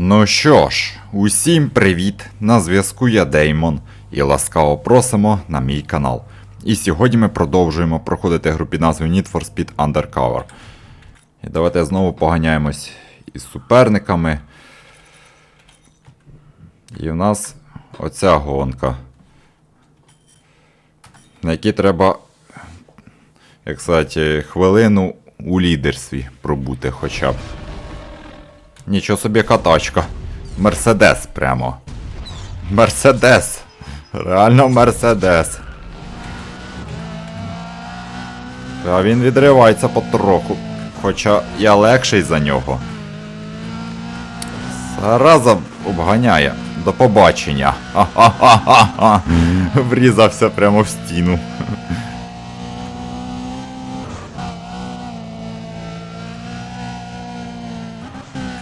Ну що ж, усім привіт! На зв'язку я Деймон і ласкаво просимо на мій канал. І сьогодні ми продовжуємо проходити гру під Need for Speed Undercover. І давайте знову поганяємось із суперниками. І в нас оця гонка. На якій треба, як сказати, хвилину у лідерстві пробути хоча б. Нічого собі катачка. Мерседес прямо. Мерседес. Реально Мерседес. А він відривається потроху. Хоча я легший за нього. Зараза обганяє. До побачення. Ха-ха-ха-ха. Врізався прямо в стіну.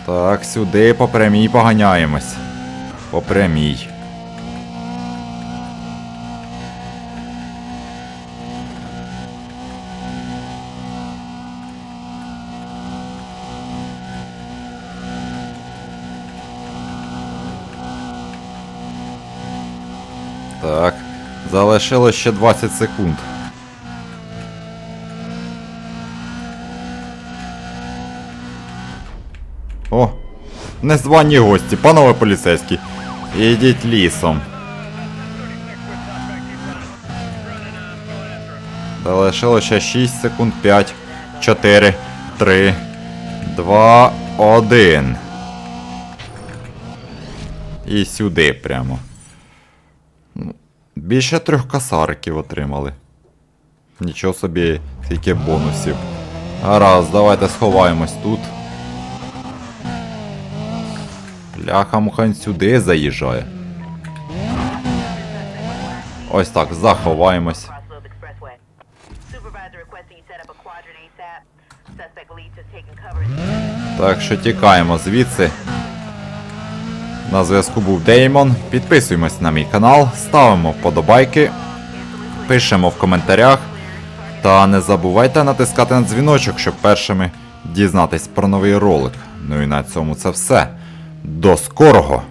Так, сюди по прямій поганяємось. По прямій. Так, залишилось ще 20 секунд. О, незвані гості, панове поліцейські. Ідіть лісом. Залишило ще 6 секунд, 5, 4, 3, 2, 1. І сюди прямо. Ну, Більше трьох касариків отримали. Нічого собі, скільки бонусів. Гаразд, давайте сховаємось тут. Бляха мухан сюди заїжджає. Ось так, заховаємось. Так що тікаємо звідси. На зв'язку був Деймон. Підписуємось на мій канал, ставимо вподобайки, пишемо в коментарях. Та не забувайте натискати на дзвіночок, щоб першими дізнатись про новий ролик. Ну і на цьому це все. До скорого!